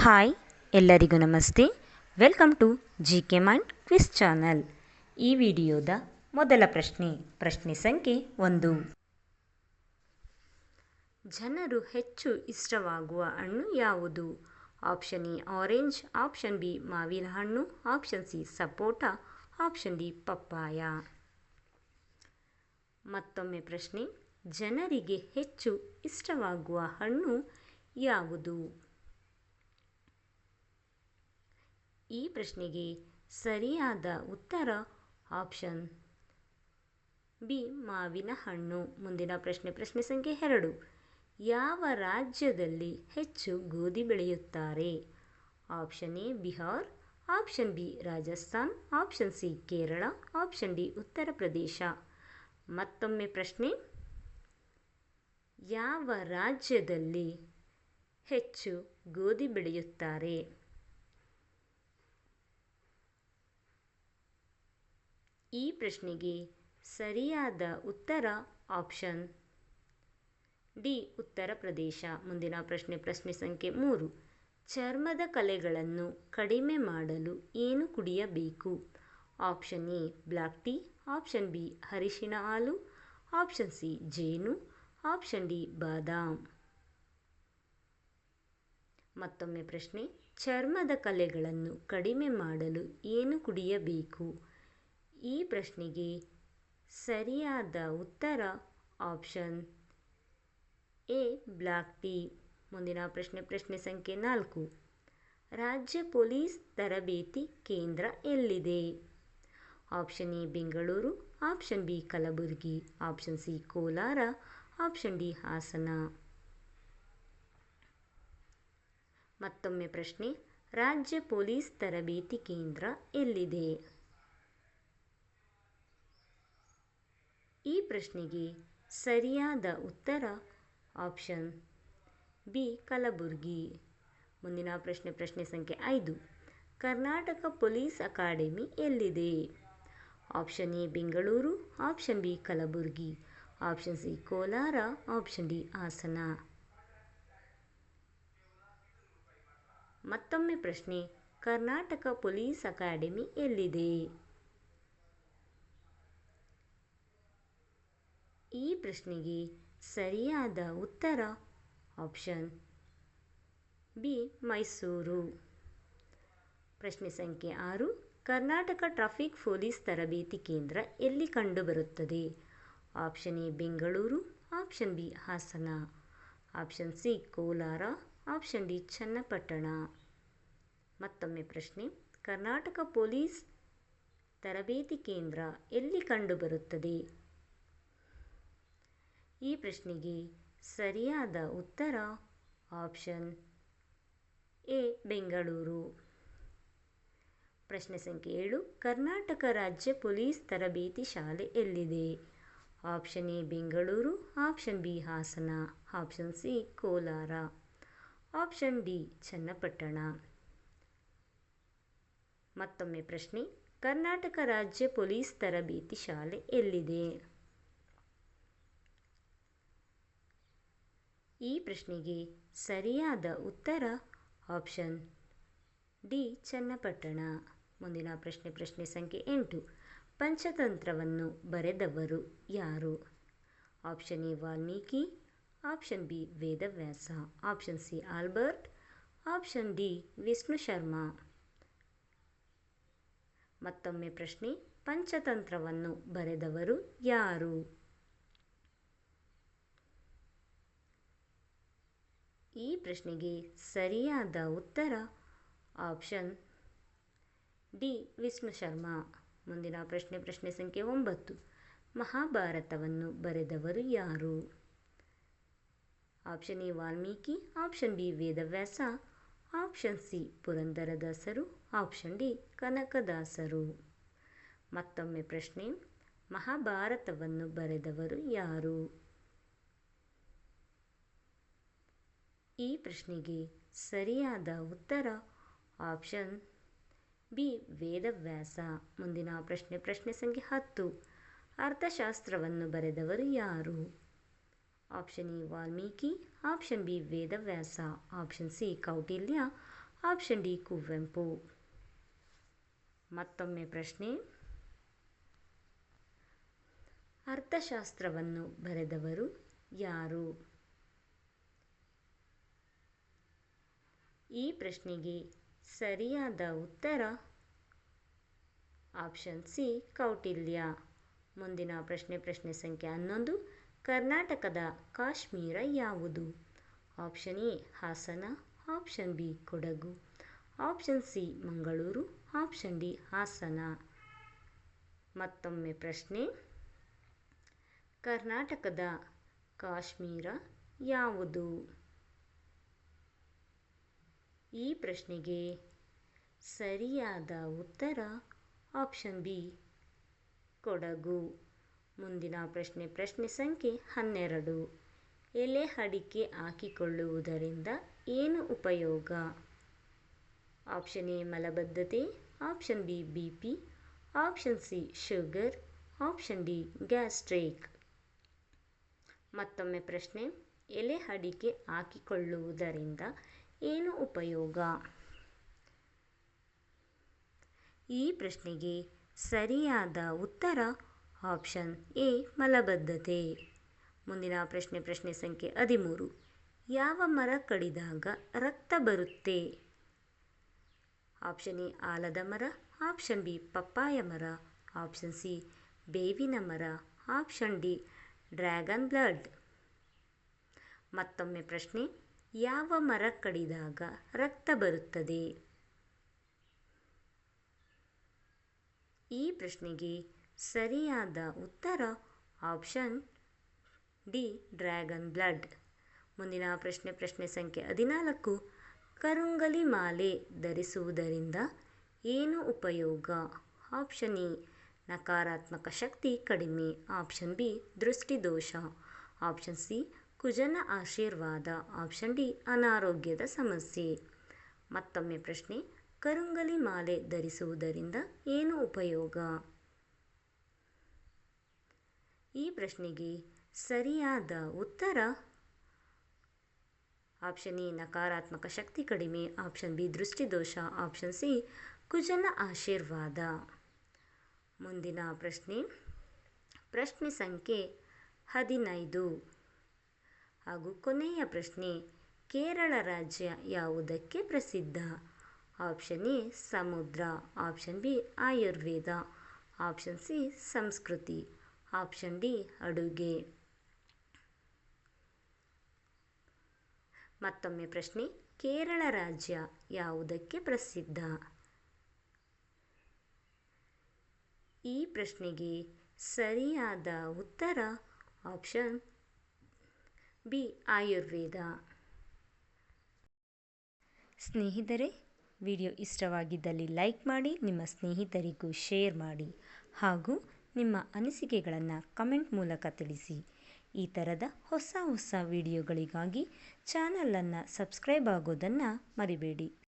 Hi, ಎಲ್ಲರಿಗೂ ನಮಸ್ತೆ. Welcome to G K mind quiz channel ಈ ವಿಡಿಯೋದ ಮೊದಲ ಪ್ರಶ್ನೆ ಪ್ರಶ್ನೆ ಸಂಖ್ಯೆ ಒಂದು. ಜನರು ಹೆಚ್ಚು ಇಷ್ಟವಾಗುವ ಹಣ್ಣು ಯಾವುದು? Option A, orange, option B, ಮಾವಿನ ಹಣ್ಣು, option C, sapota, option D, papaya. ಮತ್ತೊಮ್ಮೆ ಪ್ರಶ್ನೆ, ಜನರಿಗೆ ಹೆಚ್ಚು ಇಷ್ಟವಾಗುವ ಹಣ್ಣು ಯಾವುದು? ಈ ಪ್ರಶ್ನೆಗೆ ಸರಿಯಾದ ಉತ್ತರ ಆಪ್ಷನ್ ಬಿ ಮಾವಿನ ಹಣ್ಣು ಮುಂದಿನ ಪ್ರಶ್ನೆ ಪ್ರಶ್ನೆ ಸಂಖ್ಯೆ ಎರಡು. ಯಾವ ರಾಜ್ಯದಲ್ಲಿ ಹೆಚ್ಚು ಗೋಧಿ ಬೆಳೆಯುತ್ತಾರೆ? Option A, Bihar. Option B, Rajasthan. Option C, Kerala. Option D, Uttar Pradesh. ಮತ್ತೊಮ್ಮೆ ಪ್ರಶ್ನೆ. ಯಾವ ರಾಜ್ಯದಲ್ಲಿ ಹೆಚ್ಚು ಗೋಧಿ ಬೆಳೆಯುತ್ತಾರೆ? ಈ ಪ್ರಶ್ನೆಗೆ ಸರಿಯಾದ ಉತ್ತರ ಆಪ್ಷನ್ ಡಿ, ಉತ್ತರ ಪ್ರದೇಶ. ಮುಂದಿನ ಪ್ರಶ್ನೆ ಪ್ರಶ್ನೆ ಸಂಖ್ಯೆ ಮೂರು. ಚರ್ಮದ ಕಲೆಗಳನ್ನು ಕಡಿಮೆ ಮಾಡಲು ಏನು ಕುಡಿಯಬೇಕು? Option A, black tea. Option B, ಅರಿಶಿಣ ಹಾಲು. ಆಪ್ಷನ್ ಸಿ, ಜೇನು. ಆಪ್ಷನ್ ಡಿ, ಬಾದಾಮ್. ಮತ್ತೊಮ್ಮೆ ಪ್ರಶ್ನೆ, ಚರ್ಮದ ಕಲೆಗಳನ್ನು ಕಡಿಮೆ ಮಾಡಲು ಏನು ಕುಡಿಯಬೇಕು? ಈ ಪ್ರಶ್ನೆಗೆ ಸರಿಯಾದ ಉತ್ತರ ಆಪ್ಷನ್ ಎ ಬ್ಲ್ಯಾಕ್ ಟೀ ಮುಂದಿನ ಪ್ರಶ್ನೆ ಪ್ರಶ್ನೆ ಸಂಖ್ಯೆ ನಾಲ್ಕು. ರಾಜ್ಯ ಪೊಲೀಸ್ ತರಬೇತಿ ಕೇಂದ್ರ ಎಲ್ಲಿದೆ? Option A, Bengaluru. Option B, Kalaburagi. Option C, Kolar. Option D, Hassan. ಮತ್ತೊಮ್ಮೆ ಪ್ರಶ್ನೆ, ರಾಜ್ಯ ಪೊಲೀಸ್ ತರಬೇತಿ ಕೇಂದ್ರ ಎಲ್ಲಿದೆ? ಈ ಪ್ರಶ್ನೆಗೆ ಸರಿಯಾದ ಉತ್ತರ ಆಪ್ಷನ್ ಬಿ, ಕಲಬುರ್ಗಿ. ಮುಂದಿನ ಪ್ರಶ್ನೆ ಪ್ರಶ್ನೆ ಸಂಖ್ಯೆ ಐದು. ಕರ್ನಾಟಕ ಪೊಲೀಸ್ ಅಕಾಡೆಮಿ ಎಲ್ಲಿದೆ? Option A, Bengaluru. Option B, Kalaburgi. Option C, Kolar. Option D, Hassan. ಮತ್ತೊಮ್ಮೆ ಪ್ರಶ್ನೆ, ಕರ್ನಾಟಕ ಪೊಲೀಸ್ ಅಕಾಡೆಮಿ ಎಲ್ಲಿದೆ? ಈ ಪ್ರಶ್ನೆಗೆ ಸರಿಯಾದ ಉತ್ತರ ಆಪ್ಷನ್ ಬಿ, ಮೈಸೂರು. ಪ್ರಶ್ನೆ ಸಂಖ್ಯೆ ಆರು, ಕರ್ನಾಟಕ ಟ್ರಾಫಿಕ್ ಪೊಲೀಸ್ ತರಬೇತಿ ಕೇಂದ್ರ ಎಲ್ಲಿ ಕಂಡುಬರುತ್ತದೆ? Option A, Bengaluru, option B, Hassan. Option C, Kolar, option D, Channapatna. ಮತ್ತೊಮ್ಮೆ ಪ್ರಶ್ನೆ, ಕರ್ನಾಟಕ ಪೊಲೀಸ್ ತರಬೇತಿ ಕೇಂದ್ರ ಎಲ್ಲಿ ಕಂಡುಬರುತ್ತದೆ? ಈ ಪ್ರಶ್ನೆಗೆ ಸರಿಯಾದ ಉತ್ತರ ಆಪ್ಷನ್ ಎ, ಬೆಂಗಳೂರು. ಪ್ರಶ್ನೆ ಸಂಖ್ಯೆ ಏಳು, ಕರ್ನಾಟಕ ರಾಜ್ಯ ಪೊಲೀಸ್ ತರಬೇತಿ ಶಾಲೆ ಎಲ್ಲಿದೆ? Option A, Bengaluru, option B, Hassan, option C, Kolar. Option D, Channapatna. ಮತ್ತೊಮ್ಮೆ ಪ್ರಶ್ನೆ, ಕರ್ನಾಟಕ ರಾಜ್ಯ ಪೊಲೀಸ್ ತರಬೇತಿ ಶಾಲೆ ಎಲ್ಲಿದೆ? ಈ ಪ್ರಶ್ನೆಗೆ ಸರಿಯಾದ ಉತ್ತರ ಆಪ್ಷನ್ ಡಿ ಚನ್ನಪಟ್ಟಣ. ಮುಂದಿನ ಪ್ರಶ್ನೆ ಪ್ರಶ್ನೆ ಸಂಖ್ಯೆ ಎಂಟು. ಪಂಚತಂತ್ರವನ್ನು ಬರೆದವರು ಯಾರು? Option A Valmiki, option B Vedavyasa, option C Albert, option D Vishnu Sharma. ಮತ್ತೊಮ್ಮೆ ಪ್ರಶ್ನೆ, ಪಂಚತಂತ್ರವನ್ನು ಬರೆದವರು ಯಾರು? ಈ ಪ್ರಶ್ನೆಗೆ ಸರಿಯಾದ ಉತ್ತರ ಆಪ್ಷನ್ ಡಿ. ವಿಷ್ಣು ಶರ್ಮಾ. ಮುಂದಿನ ಪ್ರಶ್ನೆ ಪ್ರಶ್ನೆ ಸಂಖ್ಯೆ ಒಂಬತ್ತು. ಮಹಾಭಾರತವನ್ನು ಬರೆದವರು ಯಾರು? Option A, Valmiki. Option B, Vedavyasa. Option C, ಪುರಂದರದಾಸರು. ಆಪ್ಷನ್ ಡಿ, ಕನಕದಾಸರು. ಮತ್ತೊಮ್ಮೆ ಪ್ರಶ್ನೆ, ಮಹಾಭಾರತವನ್ನು ಬರೆದವರು ಯಾರು? ಈ ಪ್ರಶ್ನೆಗೆ ಸರಿಯಾದ ಉತ್ತರ ಆಪ್ಷನ್ ಬಿ, ವೇದವ್ಯಾಸ. ಮುಂದಿನ ಪ್ರಶ್ನೆ ಪ್ರಶ್ನೆ ಸಂಖ್ಯೆ ಹತ್ತು. ಅರ್ಥಶಾಸ್ತ್ರವನ್ನು ಬರೆದವರು ಯಾರು? Option A, Valmiki. Option B, Vedavyasa. Option C, Kautilya. Option D, Kuvempu. ಮತ್ತೊಮ್ಮೆ ಪ್ರಶ್ನೆ. ಅರ್ಥಶಾಸ್ತ್ರವನ್ನು ಬರೆದವರು ಯಾರು? ಈ ಪ್ರಶ್ನೆಗೆ ಸರಿಯಾದ ಉತ್ತರ? Option C, Kautilya. ಮುಂದಿನ ಪ್ರಶ್ನೆ ಪ್ರಶ್ನೆ ಸಂಖ್ಯೆ ಹನ್ನೊಂದು. ಕರ್ನಾಟಕದ ಕಾಶ್ಮೀರ ಯಾವುದು? Option A, Hassan. Option B, Kodagu. Option C, Mangaluru. Option D, Hassan. ಮತ್ತೊಮ್ಮೆ ಪ್ರಶ್ನೆ. ಕರ್ನಾಟಕದ ಕಾಶ್ಮೀರ ಯಾವುದು? ಈ ಪ್ರಶ್ನೆಗೆ ಸರಿಯಾದ ಉತ್ತರ ಆಪ್ಷನ್ ಬಿ ಕೊಡಗು. ಮುಂದಿನ ಪ್ರಶ್ನೆ ಪ್ರಶ್ನೆ ಸಂಖ್ಯೆ ಹನ್ನೆರಡು. ಎಲೆ ಅಡಿಕೆ ಹಾಕಿಕೊಳ್ಳುವುದರಿಂದ ಏನು ಉಪಯೋಗ? ಆಪ್ಷನ್ ಎ ಮಲಬದ್ಧತೆ. Option B B P option C sugar option D gastric ಮತ್ತೊಮ್ಮೆ ಪ್ರಶ್ನೆ, ಎಲೆ ಅಡಿಕೆ ಹಾಕಿಕೊಳ್ಳುವುದರಿಂದ ಏನು ಉಪಯೋಗ? ಈ ಪ್ರಶ್ನೆಗೆ ಸರಿಯಾದ ಉತ್ತರ ಆಪ್ಷನ್ ಎ, ಮಲಬದ್ಧತೆ. ಮುಂದಿನ ಪ್ರಶ್ನೆ ಪ್ರಶ್ನೆ ಸಂಖ್ಯೆ ಹದಿಮೂರು. ಯಾವ ಮರ ಕಡಿದಾಗ ರಕ್ತ ಬರುತ್ತೆ? ಆಪ್ಷನ್ ಎ, ಆಲದ ಮರ. ಆಪ್ಷನ್ ಬಿ, ಪಪ್ಪಾಯ ಮರ. ಆಪ್ಷನ್ ಸಿ, ಬೇವಿನ ಮರ. Option D, dragon blood. ಮತ್ತೊಮ್ಮೆ ಪ್ರಶ್ನೆ ಯಾವ ಮರ ಕಡಿದಾಗ ರಕ್ತ ಬರುತ್ತದೆ? ಈ ಪ್ರಶ್ನೆಗೆ ಸರಿಯಾದ ಉತ್ತರ ಆಪ್ಷನ್ ಡಿ, ಡ್ರ್ಯಾಗನ್ ಬ್ಲಡ್. ಮುಂದಿನ ಪ್ರಶ್ನೆ ಪ್ರಶ್ನೆ ಸಂಖ್ಯೆ ಹದಿನಾಲ್ಕು. ಕರುಂಗಲಿ ಮಾಲೆ ಧರಿಸುವುದರಿಂದ ಏನು ಉಪಯೋಗ? ಆಪ್ಷನ್ ಎ, ನಕಾರಾತ್ಮಕ ಶಕ್ತಿ ಕಡಿಮೆ. ಆಪ್ಷನ್ ಬಿ, ದೃಷ್ಟಿದೋಷ. ಆಪ್ಷನ್ ಸಿ ಕುಜನ ಆಶೀರ್ವಾದ, ಆಪ್ಷನ್ ಡಿ, ಅನಾರೋಗ್ಯದ ಸಮಸ್ಯೆ. ಮತ್ತೊಮ್ಮೆ ಪ್ರಶ್ನೆ, ಕರುಂಗಲಿ ಮಾಲೆ ಧರಿಸುವುದರಿಂದ ಏನು ಉಪಯೋಗ? ಈ ಪ್ರಶ್ನೆಗೆ ಸರಿಯಾದ ಉತ್ತರ? ಆಪ್ಷನ್ ಎ, ನಕಾರಾತ್ಮಕ ಶಕ್ತಿ ಕಡಿಮೆ. ಆಪ್ಷನ್ ಬಿ, ದೃಷ್ಟಿದೋಷ. ಆಪ್ಷನ್ ಸಿ, ಕುಜನ ಆಶೀರ್ವಾದ. ಮುಂದಿನ ಪ್ರಶ್ನೆ ಪ್ರಶ್ನೆ ಸಂಖ್ಯೆ ಹದಿನೈದು. ಹಾಗೂ ಕೊನೆಯ ಪ್ರಶ್ನೆ, ಕೇರಳ ರಾಜ್ಯ ಯಾವುದಕ್ಕೆ ಪ್ರಸಿದ್ಧ? ಆಪ್ಷನ್ ಎ, ಸಮುದ್ರ. Option B, Ayurveda. Option C, ಸಂಸ್ಕೃತಿ. ಆಪ್ಷನ್ ಡಿ, ಅಡುಗೆ. ಮತ್ತೊಮ್ಮೆ ಪ್ರಶ್ನೆ, ಕೇರಳ ರಾಜ್ಯ ಯಾವುದಕ್ಕೆ ಪ್ರಸಿದ್ಧ? ಈ ಪ್ರಶ್ನೆಗೆ ಸರಿಯಾದ ಉತ್ತರ ಆಪ್ಷನ್ ಬಿ ಆಯುರ್ವೇದ. ಸ್ನೇಹಿತರೆ, ವಿಡಿಯೋ ಇಷ್ಟವಾಗಿದ್ದಲ್ಲಿ ಲೈಕ್ ಮಾಡಿ, ನಿಮ್ಮ ಸ್ನೇಹಿತರಿಗೂ ಶೇರ್ ಮಾಡಿ ಹಾಗೂ ನಿಮ್ಮ ಅನಿಸಿಕೆಗಳನ್ನು ಕಮೆಂಟ್ ಮೂಲಕ ತಿಳಿಸಿ. ಈ ಥರದ ಹೊಸ ಹೊಸ ವಿಡಿಯೋಗಳಿಗಾಗಿ ಚಾನಲನ್ನು ಸಬ್ಸ್ಕ್ರೈಬ್ ಆಗೋದನ್ನು ಮರಿಬೇಡಿ.